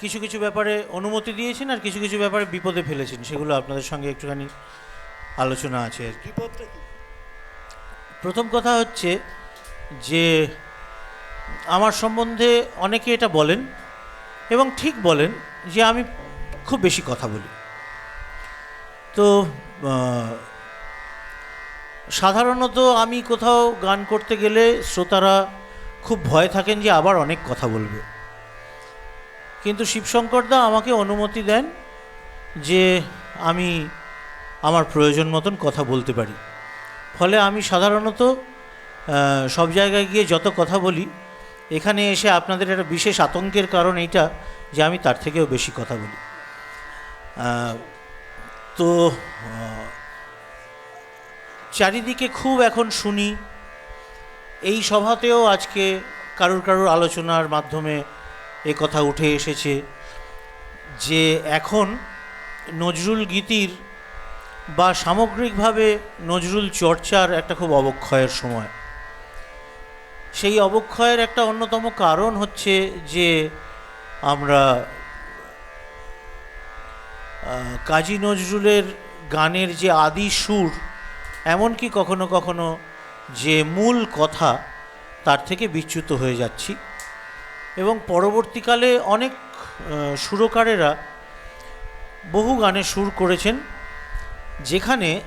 কিছু কিছু ব্যাপারে অনুমতি দিয়েছেন আর কিছু কিছু ব্যাপারে বিপদে ফেলেছেন সেগুলো আপনাদের সঙ্গে একটুখানি আলোচনা আছে আর কি। প্রথম কথা হচ্ছে যে আমার সম্বন্ধে অনেকে এটা বলেন এবং ঠিক বলেন যে আমি খুব বেশি কথা বলি। তো সাধারণত আমি কোথাও গান করতে গেলে শ্রোতারা খুব ভয় থাকেন যে আবার অনেক কথা বলবে। কিন্তু শিবশঙ্করদা আমাকে অনুমতি দেন যে আমি আমার প্রয়োজন মতন কথা বলতে পারি। ফলে আমি সাধারণত সব জায়গায় গিয়ে যত কথা বলি, এখানে এসে আপনাদের একটা বিশেষ আতঙ্কের কারণ এইটা যে আমি তার থেকেও বেশি কথা বলি। তো চারিদিকে খুব এখন শুনি। এই সভাতেও আজকে কারুর কারুর আলোচনার মাধ্যমে এ কথা উঠে এসেছে যে এখন নজরুল গীতির বা সামগ্রিকভাবে নজরুল চর্চার একটা খুব অবক্ষয়ের সময়। সেই অবক্ষয়ের একটা অন্যতম কারণ হচ্ছে যে আমরা কাজী নজরুলের গানের যে আদি সুর, এমনকি কখনো কখনো যে মূল কথা তার থেকে বিচ্যুত হয়ে যাচ্ছি। এবং পরবর্তীকালে অনেক সুরকারেরা বহু গানে সুর করেছেন, যেখানে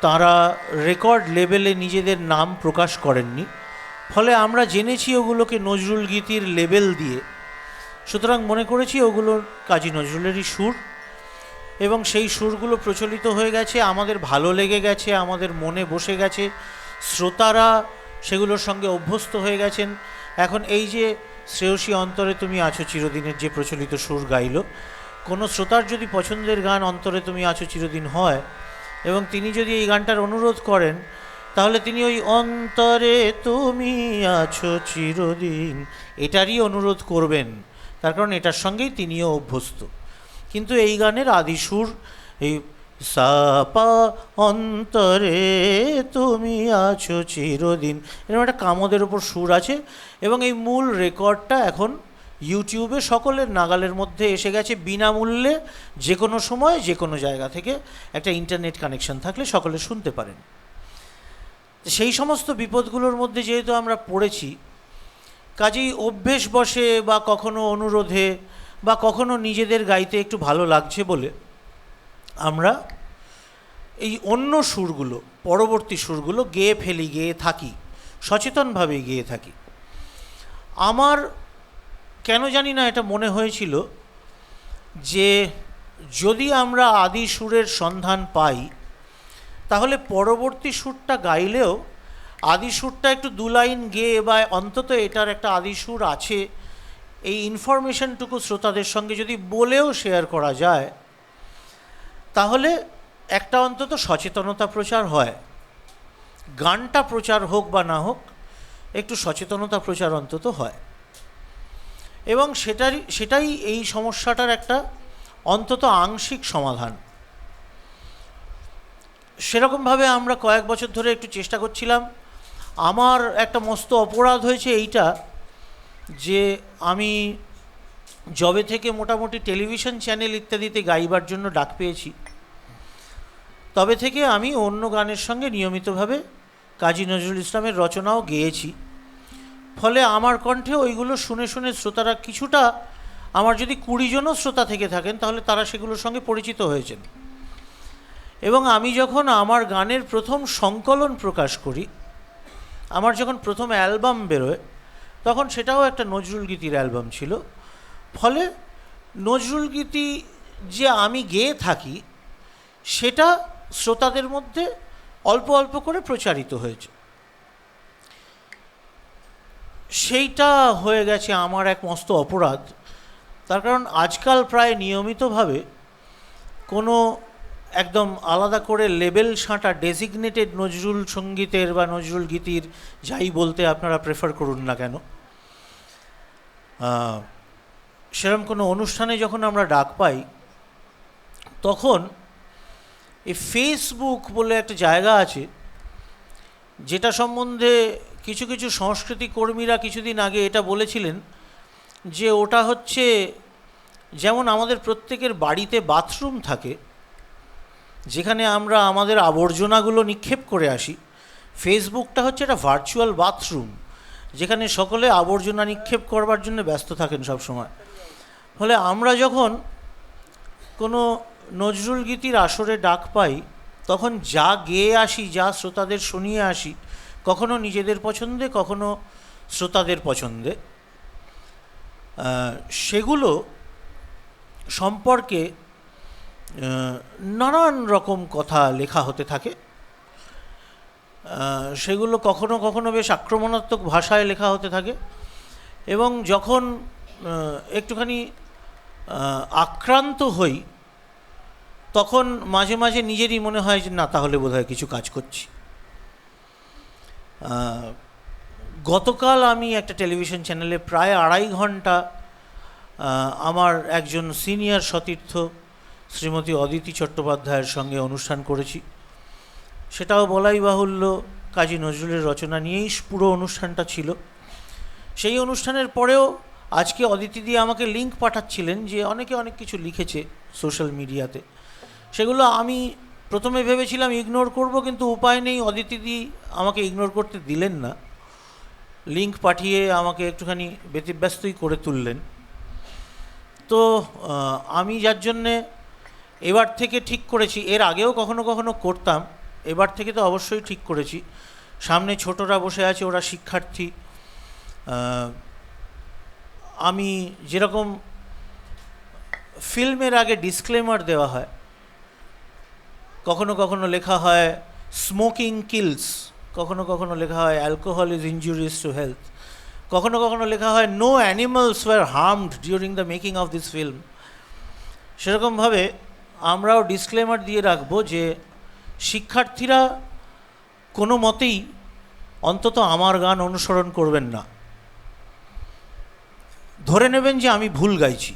তারা রেকর্ড লেভেলে নিজেদের নাম প্রকাশ করেননি। ফলে আমরা জেনেছি ওগুলোকে নজরুল গীতির লেবেল দিয়ে। সুতরাং মনে করেছি ওগুলো কাজী নজরুলেরই সুর। এবং সেই সুরগুলো প্রচলিত হয়ে গেছে, আমাদের ভালো লেগে গেছে, আমাদের মনে বসে গেছে, শ্রোতারা সেগুলোর সঙ্গে অভ্যস্ত হয়ে গেছেন। এখন এই যে শ্রেয়সী অন্তরে তুমি আছো চিরদিনের যে প্রচলিত সুর গাইল। কোনো শ্রোতার যদি পছন্দের গান অন্তরে তুমি আছো চিরদিন হয়, এবং তিনি যদি এই গানটার অনুরোধ করেন, তাহলে তিনি ওই অন্তরে তুমি আছো চিরদিন এটারই অনুরোধ করবেন। তার কারণ এটার সঙ্গেই তিনিও অভ্যস্ত। কিন্তু এই গানের আদি সুর, এই সাপা অন্তরে তুমি আছো চিরদিন। এরকম একটা কামদের ওপর সুর আছে এবং এই মূল রেকর্ডটা এখন ইউটিউবে সকলের নাগালের মধ্যে এসে গেছে বিনামূল্যে যে কোনো সময় যে কোনো জায়গা থেকে একটা ইন্টারনেট কানেকশন থাকলে সকলে শুনতে পারেন। সেই সমস্ত বিপদগুলোর মধ্যে যেহেতু আমরা পড়েছি, কাজেই অভ্যেস বসে বা কখনো অনুরোধে বা কখনো নিজেদের গাইতে একটু ভালো লাগছে বলে আমরা এই অন্য সুরগুলো, পরবর্তী সুরগুলো গেয়ে ফেলি গেয়ে থাকি, সচেতনভাবে গেয়ে থাকি। আমার কেন জানি না এটা মনে হয়েছিল যে যদি আমরা আদি সুরের সন্ধান পাই, তাহলে পরবর্তী সুরটা গাইলেও আদি সুরটা একটু দু লাইন গেয়ে বা অন্তত এটার একটা আদি সুর আছে, এই ইনফরমেশনটুকু শ্রোতাদের সঙ্গে যদি বলেও শেয়ার করা যায় তাহলে একটা অন্তত সচেতনতা প্রচার হয়। গানটা প্রচার হোক বা না হোক, একটু সচেতনতা প্রচার অন্তত হয়। এবং সেটারই, সেটাই এই সমস্যাটার একটা অন্তত আংশিক সমাধান। সেরকমভাবে আমরা কয়েক বছর ধরে একটু চেষ্টা করছিলাম। আমার একটা মস্ত অপরাধ হয়েছে এইটা যে আমি জবে থেকে মোটামুটি টেলিভিশন চ্যানেল ইত্যাদিতে গাইবার জন্য ডাক পেয়েছি, তবে থেকে আমি অন্য গানের সঙ্গে নিয়মিতভাবে কাজী নজরুল ইসলামের রচনাও গেয়েছি। ফলে আমার কণ্ঠে ওইগুলো শুনে শুনে শ্রোতারা কিছুটা আমার যদি কুড়িজনও শ্রোতা থেকে থাকেন, তাহলে তারা সেগুলোর সঙ্গে পরিচিত হয়েছেন। এবং আমি যখন আমার গানের প্রথম সংকলন প্রকাশ করি, আমার যখন প্রথম অ্যালবাম বেরোয়, তখন সেটাও একটা নজরুল গীতির অ্যালবাম ছিল। ফলে নজরুল গীতি যে আমি গেয়ে থাকি, সেটা শ্রোতাদের মধ্যে অল্প অল্প করে প্রচারিত হয়েছে। সেইটা হয়ে গেছে আমার এক মস্ত অপরাধ। তার কারণ আজকাল প্রায় নিয়মিতভাবে কোনো একদম আলাদা করে লেবেল ছাঁটা ডেজিগনেটেড নজরুল সঙ্গীতের বা নজরুল গীতির যাই বলতে আপনারা প্রেফার করুন না কেন সেরকম কোনো অনুষ্ঠানে যখন আমরা ডাক পাই, তখন এই ফেসবুক বলে একটা জায়গা আছে, যেটা সম্বন্ধে কিছু কিছু সংস্কৃতি কর্মীরা কিছুদিন আগে এটা বলেছিলেন যে ওটা হচ্ছে যেমন আমাদের প্রত্যেকের বাড়িতে বাথরুম থাকে, যেখানে আমরা আমাদের আবর্জনাগুলো নিক্ষেপ করে আসি ফেসবুকটা হচ্ছে একটা ভার্চুয়াল বাথরুম যেখানে সকলে আবর্জনা নিক্ষেপ করবার জন্য ব্যস্ত থাকেন সব সময়। ফলে আমরা যখন কোনো নজরুল গীতির আসরে ডাক পাই, তখন যা গেয়ে আসি, যা শ্রোতাদের শুনিয়ে আসি, কখনো নিজেদের পছন্দে, কখনো শ্রোতাদের পছন্দে সেগুলো সম্পর্কে নানান রকম কথা লেখা হতে থাকে। সেগুলো কখনো কখনো বেশ আক্রমণাত্মক ভাষায় লেখা হতে থাকে এবং যখন একটুখানি আক্রান্ত হই, তখন মাঝে মাঝে নিজেরই মনে হয় যে না, তাহলে বোধহয় কিছু কাজ করছি। গতকাল আমি একটা টেলিভিশন চ্যানেলে প্রায় আড়াই ঘণ্টা আমার একজন সিনিয়র সতীর্থ শ্রীমতী অদিতি চট্টোপাধ্যায়ের সঙ্গে অনুষ্ঠান করেছি। সেটাও বলাই বাহুল্য কাজী নজরুলের রচনা নিয়েই পুরো অনুষ্ঠানটা ছিল। সেই অনুষ্ঠানের পরেও আজকে অদিতি দিয়ে আমাকে লিঙ্ক পাঠাচ্ছিলেন যে অনেকে অনেক কিছু লিখেছে সোশ্যাল মিডিয়াতে সেগুলো আমি প্রথমে ভেবেছিলাম ইগনোর করব, কিন্তু উপায় নেই অদিতিদি আমাকে ইগনোর করতে দিলেন না। লিঙ্ক পাঠিয়ে আমাকে একটুখানি ব্যতিব্যস্তই করে তুললেন। তো আমি যার জন্যে এবার থেকে ঠিক করেছি, এর আগেও কখনো কখনো করতাম এবার থেকে তো অবশ্যই ঠিক করেছি। সামনে ছোটরা বসে আছে, ওরা শিক্ষার্থী। আমি যেরকম ফিল্মের আগে ডিসক্লেমার দেওয়া হয়, কখনো কখনো লেখা হয় স্মোকিং কিলস কখনো কখনো লেখা হয় alcohol is injurious to health কখনো কখনো লেখা হয় no animals were harmed during the making of this film সেরকমভাবে আমরাও ডিসক্লেমার দিয়ে রাখব যে শিক্ষার্থীরা কোনো মতেই অন্তত আমার গান অনুসরণ করবেন না। ধরে নেবেন যে আমি ভুল গাইছি।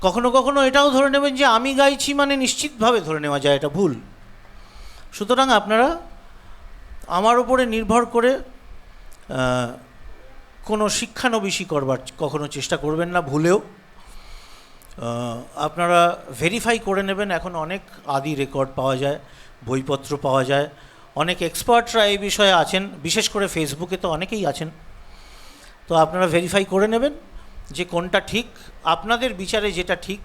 কখনো কখনো এটাও ধরে নেবেন যে আমি গাইছি মানে নিশ্চিতভাবে ধরে নেওয়া যায় এটা ভুল। সুতরাং আপনারা আমার উপরে নির্ভর করে কোনো শিক্ষানবিশি করবার কখনো চেষ্টা করবেন না ভুলেও। আপনারা ভেরিফাই করে নেবেন, এখন অনেক আদি রেকর্ড পাওয়া যায়, বইপত্র পাওয়া যায়, অনেক এক্সপার্টরা এই বিষয়ে আছেন, বিশেষ করে ফেসবুকে তো অনেকেই আছেন। তো আপনারা ভেরিফাই করে নেবেন যে কোনটা ঠিক, আপনাদের বিচারে যেটা ঠিক,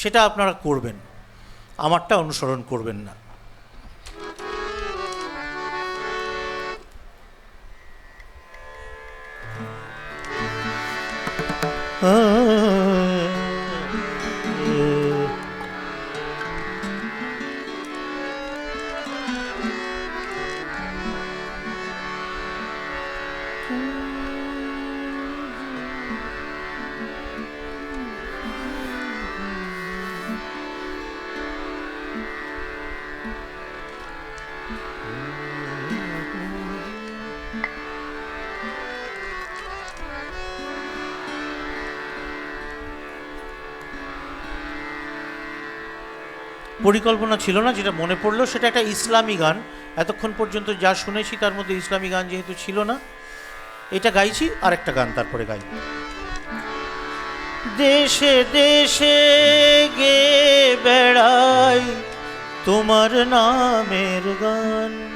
সেটা আপনারা করবেন, আমারটা অনুসরণ করবেন না। পরিকল্পনা ছিল না, যেটা মনে পড়ল, সেটা একটা ইসলামী গান। এতক্ষণ পর্যন্ত যা শুনেছি, তার মধ্যে ইসলামী গান যেহেতু ছিল না, এটা গাইছি, আরেকটা গান তারপরে গাই। দেশে দেশে গে বেড়াই তোমার নামের গান।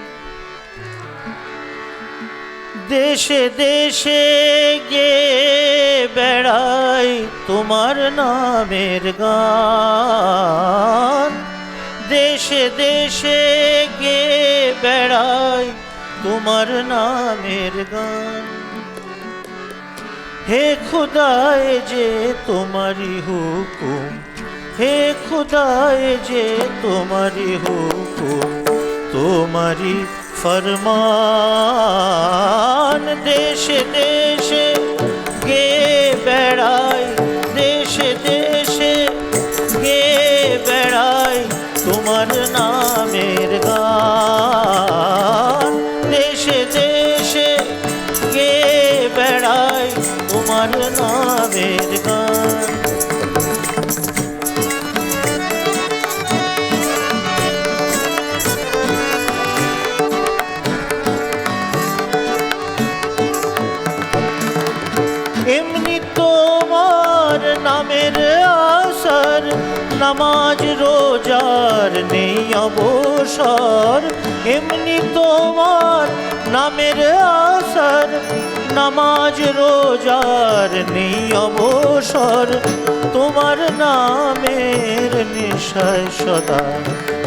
দেশে দেশে গে বেড়াই তোমার নামের গান। দেশে দেশে গে বেড়াই তোমার নামের গান। হে খুদায় যে তোমারি হুকুম, হে খুদায় যে তোমারি হুকুম তোমারি ফরমান দেশে দেশে গে বেড়াই নামের তোমার নামাজ রোজার নেই অবসর। এমনি তোমার নামের আসার, নামাজ রোজার নেই অবসর। তোমার নামের নেশায় সদা,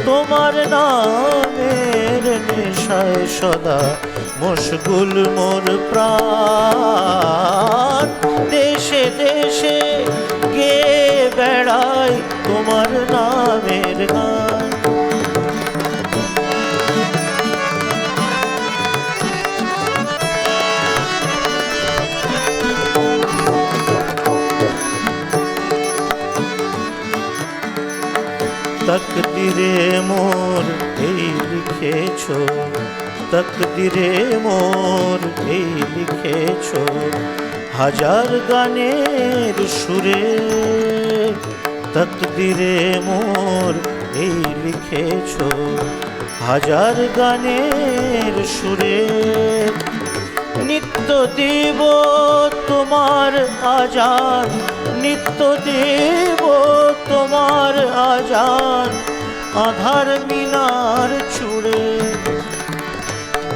তোমার নামের নেশায় সদা। মশগুল মোর প্রাণ। দেশে দেশে গে বেড়াই তোমার নামের গান? তকদিরে মোর এই লিখেছ। তকদিরে মোর এই লিখেছ? হাজার গানের সুরে তকদিরে মোর এই লিখেছ? হাজার গানের সুরে নিত্য দেব তোমার আজান, নিত্য দেব তোমার আজান, আধার মিনার ছুড়ে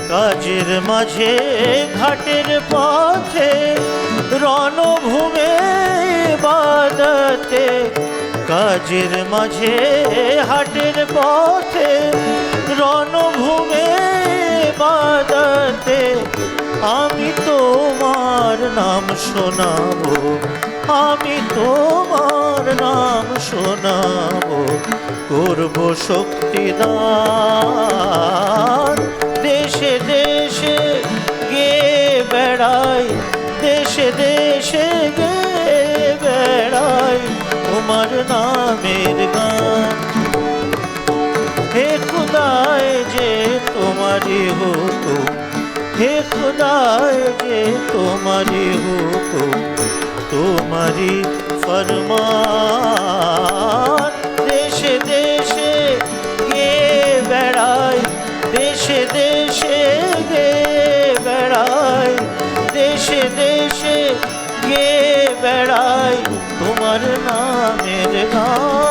কাজের মাঝে, ঘাটের পথে, রণভূমে বাদতে কাজের মাঝে, হাটের পথে, রণভূমে বাদতে আমি তোমার নাম শোনাবো, আমি তোমার নাম শোনাবো। করব শক্তিদান দেশে দেশে গে বেড়াই দেশে দেশে গে বেড়াই তোমার নামের গান হে খুদায় যে তোমারি হুকুম হে খুদায় যে তোমারি হুকুম তোমারি ফরমান দেশে দেশে তোমার নামের গান।